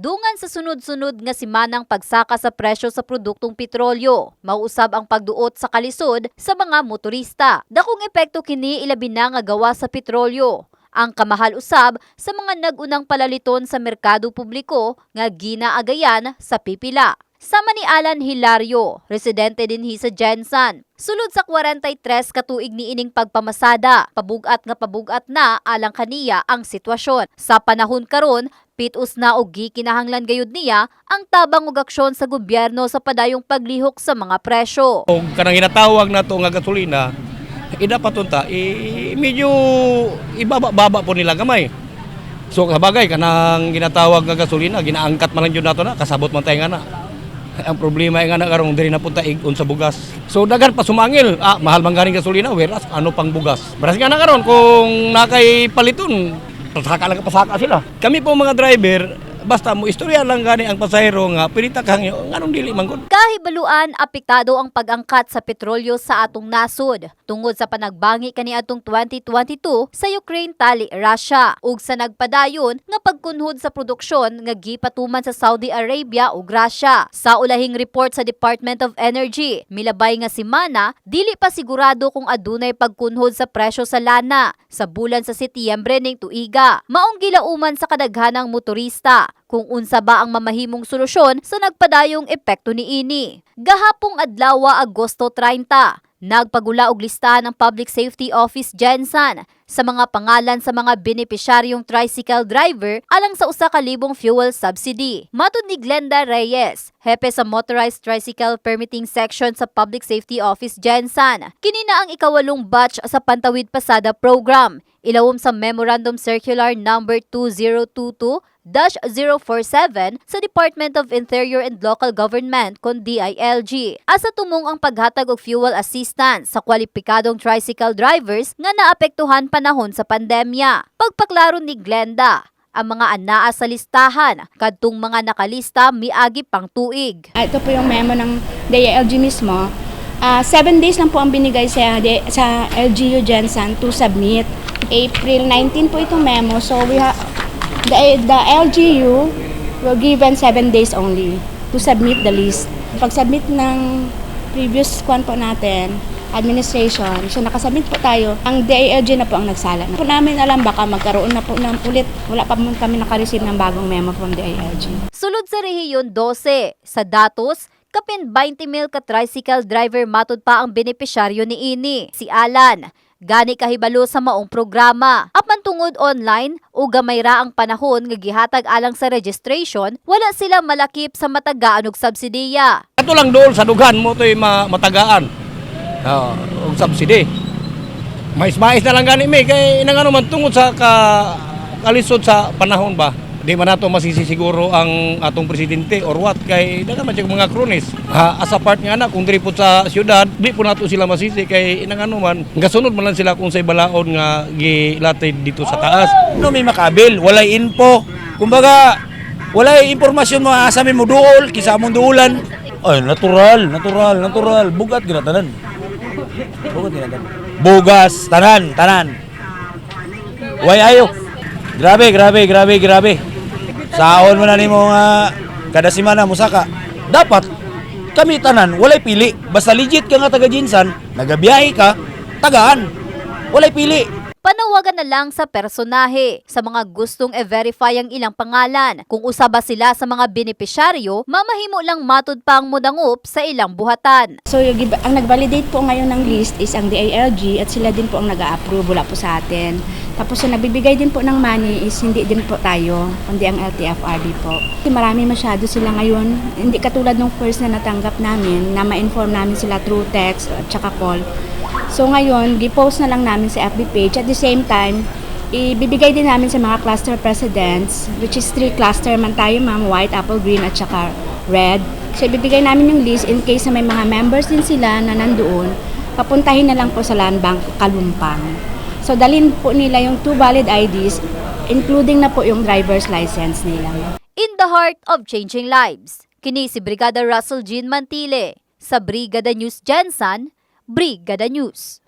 Dungan sa sunod-sunod nga simanang pagsaka sa presyo sa produktong petrolyo, mauusab ang pagduot sa kalisod sa mga motorista. Dakong epekto kini ilabi na nga gawa sa petrolyo. Ang kamahal usab sa mga nagunang palaliton sa merkado publiko nga ginaagayan sa pipila. Sama ni Alan Hilario, residente din hi sa Jensan. Sulod sa 43 katuig ni ining pagpamasada, pabugat nga pabugat na alang kaniya ang sitwasyon. Sa panahon karon, pitus na og gikinahanglan gayud niya ang tabang ug aksyon sa gobyerno sa padayong paglihok sa mga presyo. Kung kanang ginatawag na to nga gasolina, ida patunta, eh, medyo ibaba-baba po nila gamay. So kabagay kanang ginatawag nga gasolina, ginaangkat man lang jud nato na kasabot man tayo nga na. Ang problema nga na karong diri na punta igon sa bugas. So dagan pa sumangil, ah, mahal man gasolina, whereas ano pang bugas. Baras nga na karon kung nakay paliton, pasaka lang pasaka sila. Kami po mga driver, basta mo istorya lang gani ang pasahero nga pinita kang nganong dili man gud. Kahibaluan, apektado ang pag-angkat sa petrolyo sa atong nasod tungod sa panagbangi kaniadtong 2022 sa Ukraine tali Russia ug sa nagpadayon nga pagkunhod sa produksyon nga gipatuman sa Saudi Arabia ug Russia. Sa ulahing report sa Department of Energy, milabay nga semana dili pa sigurado kung adunay pagkunhod sa presyo sa lana sa bulan sa Setyembre ning tuiga. Maong gilauman sa kadaghanang motorista kung unsa ba ang mamahimong solusyon sa nagpadayong epekto ni ini. Gahapong adlaw Agosto 30, nagpagula og listahan ng Public Safety Office Jensan sa mga pangalan sa mga benepisyaryong tricycle driver alang sa usa ka libong fuel subsidy. Matud ni Glenda Reyes, hepe sa Motorized Tricycle Permitting Section sa Public Safety Office Jensan. Kini na ang ikawalong batch sa Pantawid Pasada program ilawom sa Memorandum Circular Number 2022 047 sa Department of Interior and Local Government kon DILG. Asa tumong ang paghatag og fuel assistance sa kwalipikadong tricycle drivers nga naapektuhan panahon sa pandemya. Pagpaklaro ni Glenda, ang mga anaa sa listahan kadtong mga nakalista miagi pang tuig. Ah, Ito po yung memo ng DILG mismo. Ah, seven days lang po ang binigay sa, sa LGU Jensen to submit. April 19 po itong memo. So we ha- the, the LGU will given seven days only to submit the list. Pag-submit ng previous kwan po natin, administration, so nakasubmit po tayo, ang DILG na po ang nagsala. Po namin alam baka magkaroon na po ng ulit. Wala pa mo kami nakareceive ng bagong memo from DILG. Sulod sa rehiyon 12, sa datos, kapin 20 mil ka tricycle driver matud pa ang benepisyaryo ni ini, si Alan. Gani kahibalo sa maong programa. Apan tungod online o gamay ra ang panahon nga gihatag alang sa registration, wala sila malakip sa matagaan og subsidiya. Ato lang doon sa dughan mo to'y ma matagaan. Uh, og subsidy. Mais-mais na lang gani may kay nang ano man tungod sa ka kalisod sa panahon ba. Di man nato masisisiguro ang atong presidente or what kay daga man mga kronis. Ha, as a part nga na kung diri po sa syudad, di po nato sila masisi kay nang ano man gasunod man lang sila kung sa balaod nga gilatid dito sa taas. no may makabil, walay info. Kumbaga, walay impormasyon mo asa may muduol, kisa mong duulan. Ay, natural, natural, natural. Bugat ginatanan. Bugat ginatanan. Bugas, tanan, tanan. Way ayo. Grabe, grabe, grabe, grabe. Saon mo na ni mo nga kada semana musaka. Dapat kami tanan, walay pili. Basta legit ka nga taga Jinsan, nagabiyahe ka, tagaan. Walay pili. Panawagan na lang sa personahe sa mga gustong e-verify ang ilang pangalan. Kung usaba sila sa mga benepisyaryo, mamahimo lang matud pa ang mudangup sa ilang buhatan. So yung, ang nag-validate po ngayon ng list is ang DILG at sila din po ang nag-approve wala po sa atin. Tapos yung nagbibigay din po ng money is hindi din po tayo, kundi ang LTFRB po. Marami masyado sila ngayon. Hindi katulad nung first na natanggap namin na ma-inform namin sila through text at saka call. So ngayon, di-post na lang namin sa FB page. At the same time, ibibigay din namin sa mga cluster presidents, which is three cluster man tayo ma'am, white, apple, green, at saka red. So ibibigay namin yung list in case na may mga members din sila na nandoon, papuntahin na lang po sa Land Bank Kalumpang. So dalhin po nila yung two valid IDs, including na po yung driver's license nila. In the heart of changing lives, kini si Brigada Russell Jean Mantile sa Brigada News Jensen, Brigada News.